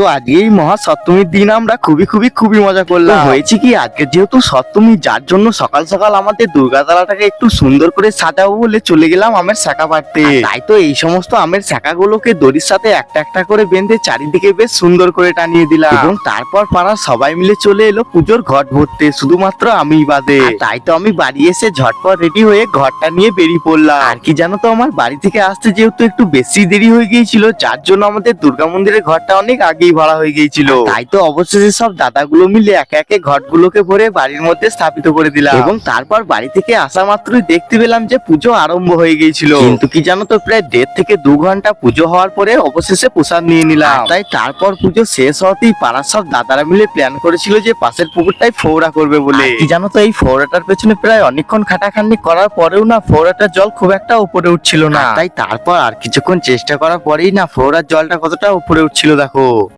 তো আজকে এই মহা সপ্তমীর দিন আমরা খুবই খুবই খুবই মজা করলাম। হয়েছে কি আজকে যেহেতু সপ্তমী যার জন্য সকাল সকাল আমাদের দুর্গাতলাটাকে একটু সুন্দর করে সাজাবো বলে চলে গেলাম আমের শাখা পাড়তে তাই তো এই সমস্ত আমের শাখাগুলোকে দড়ির সাথে একটা একটা করে বেঁধে চারিদিকে বেশ সুন্দর করে টানিয়ে দিলাম। এবং তারপর পাড়ার সবাই মিলে চলে এলো পুজোর ঘট ভরতে শুধুমাত্র আমি বাদে। তাই তো আমি বাড়ি এসে ঝটপট রেডি হয়ে ঘরটা নিয়ে বেরিয়ে পড়লাম। আর কি জানো তো আমার বাড়ি থেকে আসতে যেহেতু একটু বেশি দেরি হয়ে গিয়েছিল যার জন্য আমাদের দুর্গা মন্দিরের ঘরটা অনেক আগেই ভাড়া হয়ে গিয়েছিল। তাই তো অবশেষে সব দাদাগুলো মিলে একে একে ঘটগুলোকে ভরে বাড়ির মধ্যে স্থাপিত করে দিলাম। এবং তারপর বাড়ি থেকে আসা মাত্রই দেখতে পেলাম যে পুজো আরম্ভ হয়ে গিয়েছিল। কিন্তু কি জানো তো প্রায় দেড় থেকে দু ঘণ্টা পুজো হওয়ার পরে অবশেষে প্রসাদ নিয়ে নিলাম। তাই তারপর পুজো শেষ হতেই পাড়ার সব দাদারা মিলে প্ল্যান করেছিল যে পাশের পুকুরটাই ফোড়া করবে বলে। কি জানো তো এই ফোড়াটার পেছনে প্রায় অনেকক্ষণ খাটাখাটনি করার পরেও না ফোড়াটার জল খুব একটা উপরে উঠছিল না। তাই তারপর আর কিছুক্ষণ চেষ্টা করার পরেই না ফোড়ার জলটা কতটা উপরে উঠছিল দেখো।